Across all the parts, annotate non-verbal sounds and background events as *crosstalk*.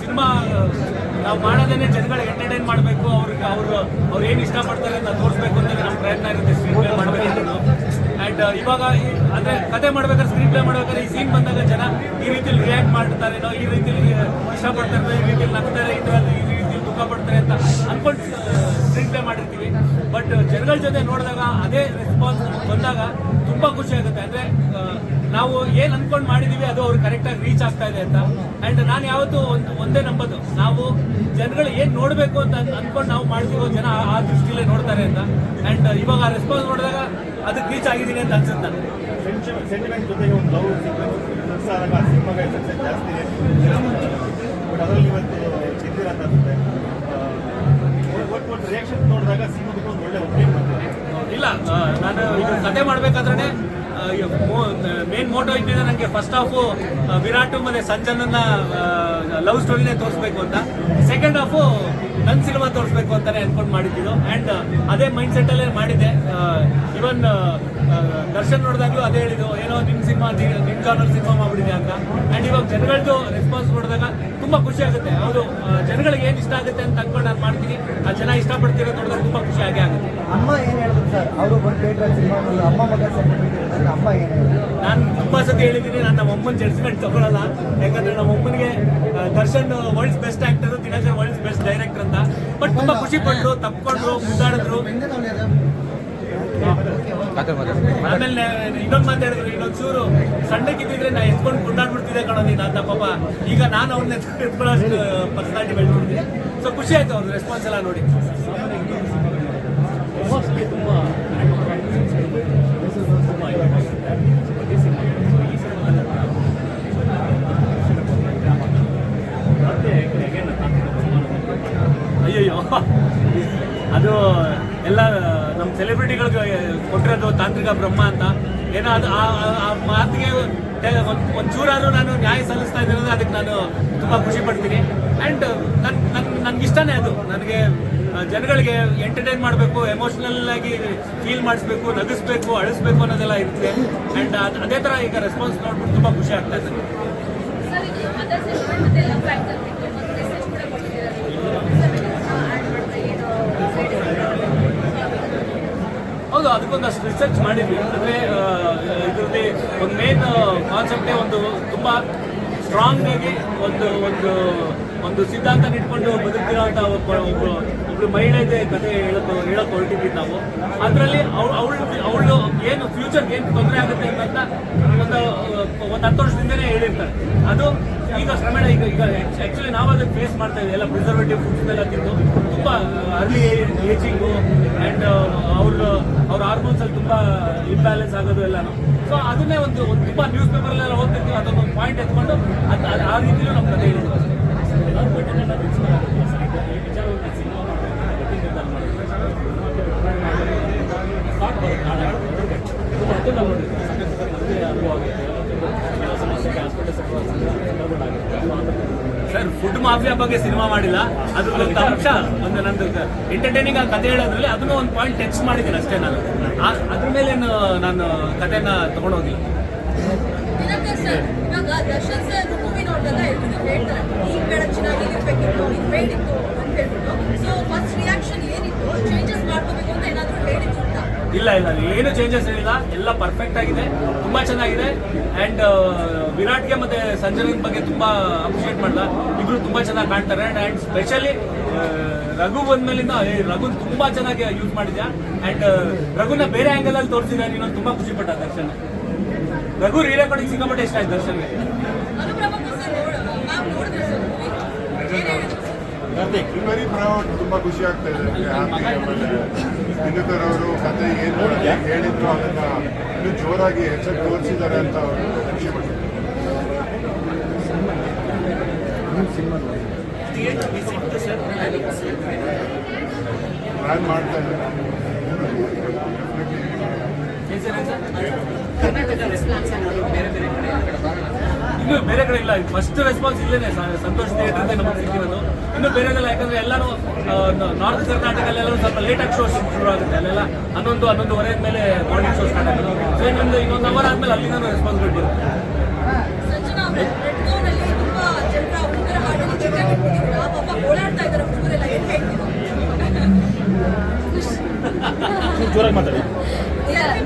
Cinema ನಾವು ಮಾಡೋದೇನೆ ಜನಗಳಿಗೆ entertain ಮಾಡಬೇಕು, ಅವ್ರಿಗೆ ಅವರು, ಅವ್ರು ಏನು ಇಷ್ಟಪಡ್ತಾರೆ ಅಂತ ತೋರಿಸ್ಬೇಕು ಅಂತ ನಮ್ಮ ಪ್ರಯತ್ನ ಇರುತ್ತೆ ಸ್ಕ್ರೀನ್ ಪ್ಲೇ ಮಾಡಬೇಕು ಆ್ಯಂಡ್ ಇವಾಗ ಅಂದರೆ ಕತೆ ಮಾಡ್ಬೇಕಾದ್ರೆ ಸ್ಕ್ರೀನ್ ಪ್ಲೇ ಮಾಡ್ಬೇಕಾದ್ರೆ ಈ ಸೀನ್ ಬಂದಾಗ ಜನ ಈ ರೀತಿಲಿ ರಿಯಾಕ್ಟ್ ಮಾಡ್ತಾರೇನೋ ಈ ರೀತಿಲಿ ಇಷ್ಟಪಡ್ತಾರೆ ಈ ರೀತಿ ನಗ್ತಾರೆ, ಈ ರೀತಿಲಿ ದುಃಖ ಪಡ್ತಾರೆ ಅಂತ ಅನ್ಕೊಂಡು ಸ್ಕ್ರೀನ್ ಮಾಡಿರ್ತೀವಿ. ಬಟ್ ಜನಗಳ ಜೊತೆ ನೋಡಿದಾಗ ಅದೇ ರೆಸ್ಪಾನ್ಸ್ ಬಂದಾಗ ತುಂಬಾ ಖುಷಿ ಆಗುತ್ತೆ. ಅಂದ್ರೆ ನಾವು ಏನು ಅನ್ಕೊಂಡ್ ಮಾಡಿದೀವಿ ಅದು ಅವ್ರು ಕರೆಕ್ಟಾಗಿ ರೀಚ್ ಆಗ್ತಾ ಇದೆ ಅಂತ. ಅಂಡ್ ನಾನು ಯಾವತ್ತೂ ಒಂದು, ಒಂದೇ ನಂಬೋದು. ನಾವು ಜನಗಳು ಏನು ನೋಡಬೇಕು ಅಂತ ಅಂದ್ಕೊಂಡು ನಾವು ಮಾಡ್ತೀವೋ ಜನ ಆ- ದೃಷ್ಟಿಯಲ್ಲೇ ನೋಡ್ತಾರೆ ಅಂತ. ಅಂಡ್ ಇವಾಗ ಆ ರೆಸ್ಪಾನ್ಸ್ ನೋಡಿದಾಗ ಅದಕ್ಕೆ ರೀಚ್ ಆಗಿದ್ದೀನಿ ಅಂತ ಅನ್ಸುತ್ತೆ ನನಗೆ. ಸೆಂಟಿಮೆಂಟ್ ಜೊತೆಗೆ ಒಂದು ಜಾಸ್ತಿ ಇವತ್ತು ಇದು ಕತೆ ಮಾಡ್ಬೇಕಾದ್ರೆ ಮೇನ್ ಮೋಟೋ ಇಟ್ಟಿದ್ರೆ ನನಗೆ ಫಸ್ಟ್ ಹಾಫು ವಿರಾಟ್ ಮತ್ತೆ ಸಂಜನನ್ನ ಲವ್ ಸ್ಟೋರಿನೇ ತೋರಿಸ್ಬೇಕು ಅಂತ. ಸೆಕೆಂಡ್ ಹಾಫು ನನ್ನ ಸಿನಿಮಾ ತೋರಿಸ್ಬೇಕು ಅಂತಾನೆ ಅನ್ಕೊಂಡು ಮಾಡಿದ್ದು ಆ್ಯಂಡ್ ಅದೇ ಮೈಂಡ್ ಸೆಟ್ಟಲ್ಲೇ ಮಾಡಿದ್ದೆ. ಇವನ್ ದರ್ಶನ್ ನೋಡಿದಾಗಲೂ ಅದೇ ಹೇಳಿದ್ದು, ಏನೋ ನಿಮ್ಮ ಸಿನಿಮಾ ನಿಮ್ಮ ಚಾನಲ್ ಸಿನಿಮಾ ಮಾಡಿಬಿಟ್ಟಿದೆ ಅಂತ. ಆ್ಯಂಡ್ ಇವಾಗ ಜನಗಳದ್ದು ರೆಸ್ಪಾನ್ಸ್ ನೋಡಿದಾಗ ತುಂಬ ಖುಷಿ ಆಗುತ್ತೆ. ಹೌದು ಜನಗಳಿಗೆ ಏನು ಇಷ್ಟ ಆಗುತ್ತೆ ಅಂತ ಅನ್ಕೊಂಡು ನಾನು ಮಾಡ್ತೀನಿ. ಆ ಜನ ಇಷ್ಟಪಡ್ತಿರೋ ನೋಡಿದಾಗ ತುಂಬ ಸರ್ ಅವರು ಬಂದು ಥಿಯೇಟರ್ ಸಿನಿಮಾ ಅಮ್ಮ ಮಗ ಸೆಂಟಿಮೆಂಟ್ ಇರೋದ್ರಿಂದ ಅಮ್ಮ ಏನ್ ನಾನು ತುಂಬಾ ಸತಿ ಹೇಳಿದ್ದೀನಿ ನಾನು ನಮ್ಮ ಅಮ್ಮನ ಜಡ್ಜ್ಮೆಂಟ್ ತಗೊಳ್ಳಲ್ಲ ಯಾಕಂದ್ರೆ ನಮ್ಮ ಅಮ್ಮನಿಗೆ Darshan world's best actor Dinakar world's best director ಅಂತ. ಬಟ್ ತುಂಬಾ ಖುಷಿ ಪಟ್ರು ತಪ್ಕೊಂಡ್ರು ಮುದ್ದಾಡಿದ್ರು ಆಮೇಲೆ ಇನ್ನೊಂದು ಮಾತಾಡಿದ್ರು ಇನ್ನೊಂದು ಚೂರು ಸಣ್ಣಕ್ಕಿದ್ದಿದ್ರೆ ನಾ ಎತ್ಕೊಂಡು ಕುಂಡಾಡ್ಬಿಡ್ತಿದ್ದೆ ಕಣೋ ನೀನು ಅಂತ ಪಾಪ. ಈಗ ನಾನು ಅವ್ರನ್ನ ಎತ್ಕೊಳ್ಳೋಷ್ಟು ಪರ್ಸನಾಲಿಟಿ ಬೆಳೆದ್ಬಿಡ್ತೀನಿ. ಸೊ ಖುಷಿ ಆಯ್ತು ಅವ್ರ ರೆಸ್ಪಾನ್ಸ್ ಎಲ್ಲ ನೋಡಿ. ಅಯ್ಯಯ್ಯೋ. ಅದು ಎಲ್ಲ ನಮ್ಮ ಸೆಲೆಬ್ರಿಟಿಗಳಿಗೆ ಕೊಟ್ಟಿರೋದು ತಾಂತ್ರಿಕ ಬ್ರಹ್ಮ ಅಂತ. ಏನೋ ಅದು ಆ ಮಾತಿಗೆ ಒಂಚೂರಾದ್ರೂ ನಾನು ನ್ಯಾಯ ಸಲ್ಲಿಸ್ತಾ ಇದ್ದೀನಿ ಅದಕ್ಕೆ ನಾನು ತುಂಬ ಖುಷಿ ಪಡ್ತೀನಿ. ಆ್ಯಂಡ್ ನನ್ನ ನನ್ನ ನನಗೆ ಇಷ್ಟನೇ ಅದು. ನನಗೆ ಜನಗಳಿಗೆ ಎಂಟರ್ಟೈನ್ ಮಾಡಬೇಕು ಎಮೋಷನಲ್ ಆಗಿ ಫೀಲ್ ಮಾಡಿಸ್ಬೇಕು ನಗಿಸ್ಬೇಕು ಅಳಿಸ್ಬೇಕು ಅನ್ನೋದೆಲ್ಲ ಇರುತ್ತೆ. ಅಂಡ್ ಅದೇ ಥರ ಈಗ ರೆಸ್ಪಾನ್ಸ್ ನೋಡ್ಬಿಟ್ಟು ತುಂಬ ಖುಷಿ ಆಗ್ತಾ ಇದೆ. ಹೌದು ಅದಕ್ಕೊಂದಷ್ಟು ರಿಸರ್ಚ್ ಮಾಡಿದ್ವಿ. ಅಂದರೆ ಇದರಲ್ಲಿ ಒಂದು ಮೇನ್ ಕಾನ್ಸೆಪ್ಟೇ ಒಂದು ತುಂಬ ಸ್ಟ್ರಾಂಗ್ ಆಗಿ ಒಂದು ಒಂದು ಒಂದು ಸಿದ್ಧಾಂತ ಇಟ್ಕೊಂಡು ಅಂತ ಒಬ್ಬ ಒಬ್ಳು ಮಹಿಳೆ ಇದೆ ಕತೆ ಹೇಳಕ್ ಹೇಳಕ್ ಹೊರಟಿದ್ವಿ ನಾವು. ಅದರಲ್ಲಿ ಅವಳು ಅವಳು ಏನು ಫ್ಯೂಚರ್ಗೆ ಏನು ತೊಂದರೆ ಆಗುತ್ತೆ ಅಂತ ಒಂದು ಒಂದು ಹತ್ತು ವರ್ಷದಿಂದನೇ ಹೇಳಿರ್ತಾರೆ. ಅದು ಈಗ ಕ್ರಮೇಣ ಈಗ ಈಗ ಆ್ಯಕ್ಚುಲಿ ನಾವು ಅದಕ್ಕೆ ಫೇಸ್ ಮಾಡ್ತಾ ಇದ್ದೀವಿ. ಎಲ್ಲ ಪ್ರಿಸರ್ವೇಟಿವ್ ಫುಡ್ಸ್ ಎಲ್ಲ ತಿಂದು ತುಂಬ ಅರ್ಲಿ ಏಜಿಂಗು ಆ್ಯಂಡ್ ಅವ್ರ ಅವ್ರ ಹಾರ್ಮೋನ್ಸ್ ಅಲ್ಲಿ ತುಂಬ ಇಂಬ್ಯಾಲೆನ್ಸ್ ಆಗೋದು ಎಲ್ಲ ಸೊ ಅದನ್ನೇ ಒಂದು ಒಂದು ತುಂಬ ನ್ಯೂಸ್ ಎಲ್ಲ ಓದ್ತಿರ್ತೀವಿ. ಅದೊಂದು ಪಾಯಿಂಟ್ ಎತ್ಕೊಂಡು ಅದು ಆ ರೀತಿಯೂ ನಮ್ಮ ಕತೆ ಹೇಳಿದ್ವಿ ಸರ್ ಫುಡ್ ಮಾಫಿಯಾ ಬಗ್ಗೆ ಸಿನಿಮಾ ಮಾಡಿಲ್ಲ. ಅದು ಒಂದು ಅಂಶ, ಒಂದು ನಂದು ಎಂಟರ್ಟೈನಿಂಗ್ ಆಗಿ ಕತೆ ಹೇಳೋದ್ರಲ್ಲಿ ಅದನ್ನು ಒಂದು ಪಾಯಿಂಟ್ ಟೆಕ್ಸ್ ಮಾಡಿದ್ದೀನಿ ಅಷ್ಟೇ ನಾನು. ಅದ್ರ ಮೇಲೆ ನಾನು ಕತೆನ ತಗೊಂಡೋಗಿಲ್ಲ. ದಿನಕರ್ ಇಲ್ಲ ಇಲ್ಲ ಏನು ಚೇಂಜಸ್ ಏನಿಲ್ಲ. ಎಲ್ಲ ಪರ್ಫೆಕ್ಟ್ ಆಗಿದೆ. ತುಂಬಾ ಚೆನ್ನಾಗಿದೆ. ಅಂಡ್ ವಿರಾಟ್ಗೆ ಮತ್ತೆ ಸಂಜನನ್ ಬಗ್ಗೆ ತುಂಬಾ ಅಪ್ರಿಷಿಯೇಟ್ ಮಾಡಲ್ಲ ಇಬ್ರು ತುಂಬಾ ಚೆನ್ನಾಗಿ ಕಾಣ್ತಾರೆ. ಅಂಡ್ ಸ್ಪೆಷಲಿ ರಘು ಬಂದ್ಮೇಲಿಂದ ರಘು ತುಂಬಾ ಚೆನ್ನಾಗಿ ಯೂಸ್ ಮಾಡಿದ್ಯಾ? ಅಂಡ್ ರಘುನ ಬೇರೆ ಆಂಗಲ್ ಅಲ್ಲಿ ನೀನು ತುಂಬಾ ಖುಷಿ ಪಟ್ಟ ದರ್ಶನ್. ರಘು ರೀ ರೆಕಾರ್ಡಿಂಗ್ ಸಿಕ್ಕಾಪಟ್ಟೆ ಇಷ್ಟ ಆಯ್ತು ದರ್ಶನ್ಗೆ. ವೆರಿ ಪ್ರೌಡ್ ತುಂಬಾ ಖುಷಿ ಆಗ್ತಾ ಇದೆ. ದಿನಕರ್ ಅವರು ಕತೆ ಏನು ಹೇಳಿದ್ರು ಅದನ್ನ ಇನ್ನೂ ಜೋರಾಗಿ ಹೆಚ್ಚಾಗಿ ತೋರಿಸಿದ್ದಾರೆ ಅಂತ ಅವರು ಖುಷಿ ಪಡ್ತಾರೆ. ಪ್ಲಾನ್ ಮಾಡ್ತಾ ಇದ್ದಾರೆ? ಇನ್ನು ಬೇರೆ ಕಡೆ ಇಲ್ಲ. ಫಸ್ಟ್ ರೆಸ್ಪಾನ್ಸ್ ಇಲ್ಲೇನೆ. ಸಂತೋಷ್ ಥಿಯೇಟರ್ ನಮಗೆ ಸಿಕ್ಕಿರೋದು ಇನ್ನು ಬೇರೆ ಕಡೆ ಯಾಕಂದ್ರೆ ಎಲ್ಲರೂ ನಾರ್ತ್ ಕರ್ನಾಟಕದಲ್ಲೆಲ್ಲ ಸ್ವಲ್ಪ ಲೇಟಾಗಿ ಶೋ ಶುರು ಆಗುತ್ತೆ ಅಲ್ಲೆಲ್ಲ ಹನ್ನೊಂದು ಹನ್ನೊಂದುವರೆ ಮೇಲೆ ಮಾರ್ನಿಂಗ್ ಶೋ ಸ್ಟಾರ್ಟ್ ಆಗೋದು. ಸೊ ಇನ್ನೊಂದು ಇನ್ನೊಂದು ಅವರ್ ಆದ್ಮೇಲೆ ಅಲ್ಲಿಂದ ರೆಸ್ಪಾನ್ಸಿಬಿಲಿಟಿ ಜೋರಾಗಿ ಮಾತಾಡಿ.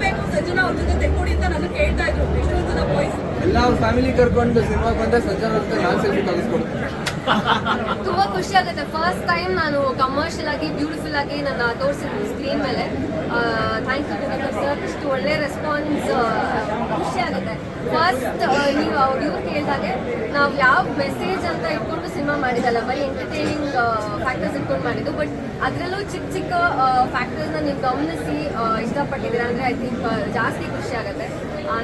ಬೇಕು ಸಜ್ಜನ ಅವ್ರ ಜೊತೆ ತೆಕ್ಕೊಡಿ ಅಂತ ನಾನು ಕೇಳ್ತಾ ಇದ್ರು. ಎಷ್ಟೊಂದು ಜನ ಬಾಯ್ಸ್ ಎಲ್ಲ ಫ್ಯಾಮಿಲಿ ಕರ್ಕೊಂಡು ಸಿನಿಮಾ ಬಂದ್ರೆ ಸಂಜೆ ನಾನು ಸೆಲ್ಫಿ ತೆಗೆಸ್ಕೊಡ್ತೀನಿ. *laughs* ತುಂಬಾ ಖುಷಿ ಆಗುತ್ತೆ. ಫಸ್ಟ್ ಟೈಮ್ ನಾನು ಕಮರ್ಷಿಯಲ್ ಆಗಿ ಬ್ಯೂಟಿಫುಲ್ ಆಗಿ ನನ್ನ ತೋರಿಸಿದ್ದು ಸ್ಕ್ರೀನ್ ಮೇಲೆ. ಥ್ಯಾಂಕ್ ಯು ಸರ್ ಇಷ್ಟು ಒಳ್ಳೆ ರೆಸ್ಪಾನ್ಸ್ ಖುಷಿ ಆಗುತ್ತೆ. ಫಸ್ಟ್ ನೀವು ಅವ್ರು ಇವ್ರು ಕೇಳಿದಾಗೆ ನಾವು ಯಾವ ಮೆಸೇಜ್ ಅಂತ ಇಟ್ಕೊಂಡು ಸಿನಿಮಾ ಮಾಡಿದಲ್ಲ, ಬರೀ ಎಂಟರ್ಟೈನಿಂಗ್ ಫ್ಯಾಕ್ಟರ್ಸ್ ಇಟ್ಕೊಂಡು ಮಾಡಿದ್ದು. ಬಟ್ ಅದರಲ್ಲೂ ಚಿಕ್ಕ ಚಿಕ್ಕ ಫ್ಯಾಕ್ಟರ್ಸ್ನ ನೀವು ಗಮನಿಸಿ ಇಷ್ಟಪಟ್ಟಿದ್ದೀರಾ ಅಂದರೆ ಐ ಥಿಂಕ್ ಜಾಸ್ತಿ ಖುಷಿ ಆಗುತ್ತೆ.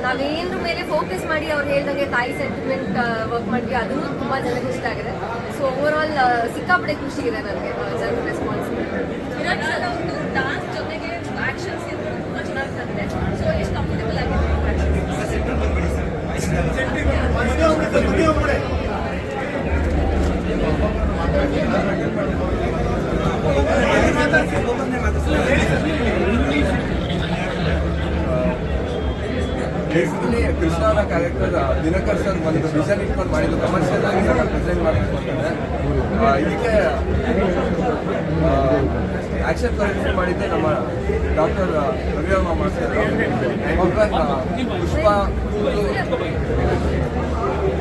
ನಾವೇನ್ರ ಮೇಲೆ ಫೋಕಸ್ ಮಾಡಿ ಅವ್ರು ಹೇಳ್ದಂಗೆ ತಾಯಿ ಸೆಂಟಿಮೆಂಟ್ ವರ್ಕ್ ಮಾಡಿದ್ವಿ ಅದು ತುಂಬ ಜನಕ್ಕೆ ಇಷ್ಟ ಆಗಿದೆ. ಸೊ ಓವರ್ ಆಲ್ ಸಿಕ್ಕಾಪಟ್ಟೆ ಖುಷಿ ಇದೆ ನನಗೆ ಜನರ ರೆಸ್ಪಾನ್ಸ್ ಡಾನ್ಸ್ ಜೊತೆಗೆ ಆಕ್ಷನ್ಸ್ ತುಂಬ ಚೆನ್ನಾಗಿ ತಂದೆ ಸೊ ಎಷ್ಟು ಕಂಫರ್ಟಬಲ್ ಆಗಿದೆ ಬೇಸಿಕಲಿ ಕೃಷ್ಣ ಅನ್ನೋ ಕ್ಯಾರೆಕ್ಟರ್ ದಿನಕರ್ ಸರ್ ಒಂದು ವಿಷನ್ ಇಟ್ಕೊಂಡು ಮಾಡಿದ್ದು. ಕಮರ್ಷಿಯಲ್ ಆಗಿ ನಾನು ಪ್ರೆಸೆಂಟ್ ಆ, ಇದಕ್ಕೆ ಆಕ್ಷನ್ ಕೊರಿಯೋಗ್ರಫಿ ಮಾಡಿದ್ದೆ ನಮ್ಮ doctor Raviyamma master Pushpa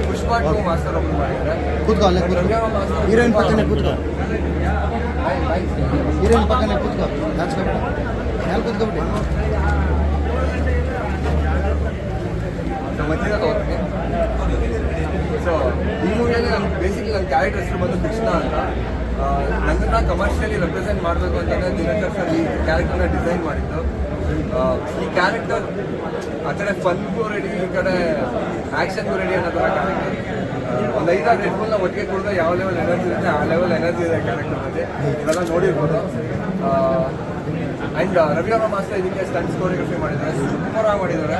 Pushpa two master ಒಬ್ರು ಮಾಡಿದ್ದಾರೆ. ರವಿಯಮ್ಮ ಮಾಸ್ಟರ್ ಹೀರೋಯಿನ್ ಪಕ್ಕನೆ ಕೂತ್ಕೋ. ಹೀರೋಯಿನ್ ಪಕ್ಕನೆ ಕೂತ್ಕೋ. ನಾಚ್ಕೊಬಿಟ್ಟು ಮ್ಯಾಲೆ ಕೂತ್ಕೊಬಿಟ್ಟು ನಮ್ಮ ಮಧ್ಯದ ತಗೋತೀನಿ ಸೊ ಈ ಮೂವಿಯಲ್ಲಿ ನನ್ನ ಬೇಸಿಕಲಿ ನನ್ನ ಕ್ಯಾರೆಕ್ಟರ್ ಹೆಸರು ಬಂದು ಕೃಷ್ಣ ಅಂತ ಆ, ನನ್ನನ್ನ ಕಮರ್ಷಿಯಲಿ ರೆಪ್ರೆಸೆಂಟ್ ಮಾಡಬೇಕು ಅಂತಂದ್ರೆ ದಿನಕರ್ ಸರ್ ಈ ಕ್ಯಾರೆಕ್ಟರ್ನ ಡಿಸೈನ್ ಮಾಡಿದ್ದು ಈ ಕ್ಯಾರೆಕ್ಟರ್ ಆ ಕಡೆ ಫನ್ಗೂ ರೆಡಿ ಈ ಕಡೆ ಆ್ಯಕ್ಷನ್ಗೂ ರೆಡಿ ಅನ್ನೋ ಥರ ಕ್ಯಾರೆಕ್ಟರ್ ಒಂದು ಐದಾರು ರೆಡ್ ಬುಲ್ನ ಒಟ್ಟಿಗೆ ಕುಡಿದ್ರೆ ಯಾವ ಲೆವೆಲ್ ಎನರ್ಜಿ ಇರುತ್ತೆ ಆ ಲೆವೆಲ್ ಎನರ್ಜಿ ಇದೆ ಕ್ಯಾರೆಕ್ಟರ್ನಲ್ಲಿ ಇವೆಲ್ಲ ನೋಡಿರ್ಬೋದು ಆ್ಯಂಡ್ ರವಿವರ್ಮ ಮಾಸ್ಟರ್ ಇದಕ್ಕೆ ಸ್ಟಂಟ್ಸ್ ಕೋರಿಯೋಗ್ರಫಿ ಮಾಡಿದ್ದಾರೆ. ಸೂಪರಾಗಿ ಮಾಡಿದ್ದಾರೆ.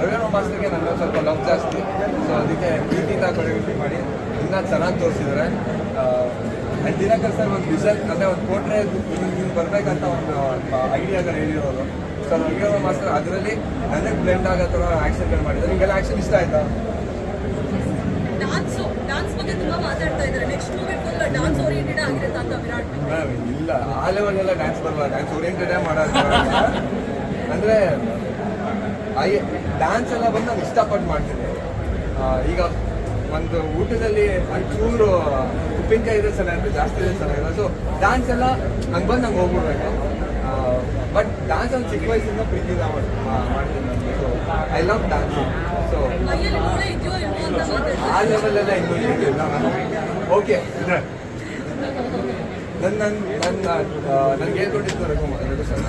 ರವಿ ರವಿವರ್ಮ ಮಾಸ್ಟರ್ಗೆ ಮೇಲೆ ಸ್ವಲ್ಪ ಲವ್ ಜಾಸ್ತಿ. ಸೊ ಅದಕ್ಕೆ ಪ್ರೀತಿಯಿಂದ ಕೊರಿಯೋಗ್ರಫಿ ಮಾಡಿ. ಇನ್ನೂ ಚೆನ್ನಾಗಿ ತೋರಿಸಿದ್ದಾರೆ. ಆ್ಯಂಡ್ ದಿನಕರ್ ಸರ್ ಒಂದು ವಿಷನ್ ಅಂದರೆ ಒಂದು ಕೋಟ್ರೆ ಬರಬೇಕಂತ ಒಂದು ಐಡಿಯಾಗಳು ಹೇಳಿರೋರು. ಸೊ ರವಿವರ್ಮ ಮಾಸ್ಟರ್ ಅದರಲ್ಲಿ ನನಗೆ ಬ್ಲೆಂಡ್ ಆಗೋ ಥರ ಆ್ಯಕ್ಷನ್ಗಳು ಮಾಡಿದ್ದಾರೆ. ನಿಮಗೆಲ್ಲ ಆ್ಯಕ್ಷನ್ ಇಷ್ಟ ಆಯ್ತಾ? ಇಲ್ಲ. ಆ ಡ್ಯಾನ್ಸ್ ಬರಲ್ಲ. ಡ್ಯಾನ್ಸ್ ಓರಿಯೆಂಟೆಡೇ ಮಾಡೋದು ಅಂದರೆ ಡ್ಯಾನ್ಸ್ ಎಲ್ಲ ಬಂದು ನಾನು ಇಷ್ಟಪಟ್ಟು ಮಾಡ್ತೀನಿ. ಈಗ ಒಂದು ಊಟದಲ್ಲಿ ಒಂಚೂರು ಉಪ್ಪಿನಕಾಯಿ ಇದ್ರೆ ಚೆನ್ನಾಗಿರುತ್ತೆ, ಜಾಸ್ತಿ ಇದೆ ಸರ್ ಸೊ ಡ್ಯಾನ್ಸ್ ಎಲ್ಲ ಹಂಗೆ ಬಂದು ನಂಗೆ ಹೋಗ್ಬಿಡ್ಬೇಕು. ಬಟ್ ಡಾನ್ಸ್ ಒಂದು ಚಿಕ್ಕ ವಯಸ್ಸಿಂದ ಪ್ರೀತಿ ನಾವು so I love dancing so ಆ ಲೆವೆಲೆಲ್ಲ ಇನ್ನು ಓಕೆ ನನ್ನ ನನ್ನ ನನ್ನ ನನಗೆ ಹೇಳ್ಕೊಟ್ಟಿದ್ದು ರಘು ರಘು ಸರ್.